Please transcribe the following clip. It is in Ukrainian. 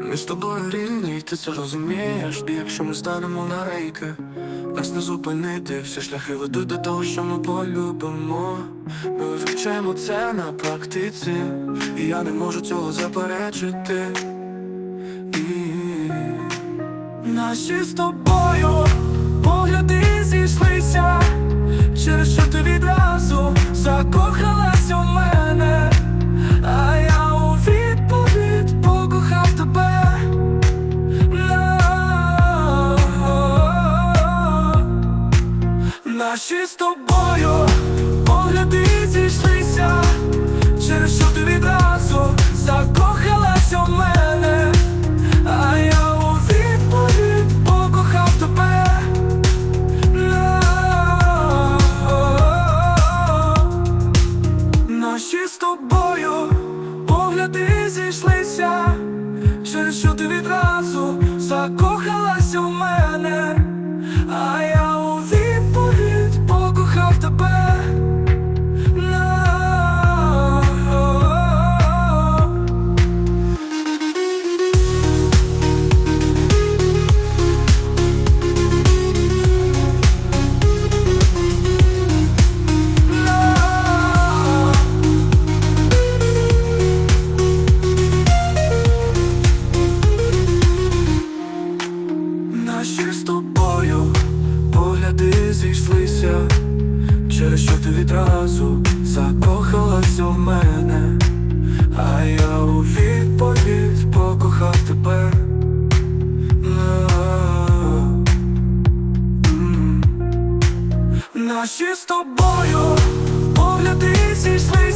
Ми з тобою рівні, ти це розумієш. І якщо ми станемо на рейки Нас не зупинити, всі шляхи ведуть до того, що ми полюбимо. Ми вивчаємо це на практиці. І я не можу цього заперечити. І Наші з тобою Наші з тобою погляди зійшлися Через що ти відразу закохалась у мене. А я у відповідь покохав тебе. Наші з тобою погляди зійшлися Через що ти відразу закохалась у мене. А краще з тобою, погляди зійшлися, через що ти відразу закохалася в мене, а я у відповідь покохав тебе. Наші з тобою погляди зійшли.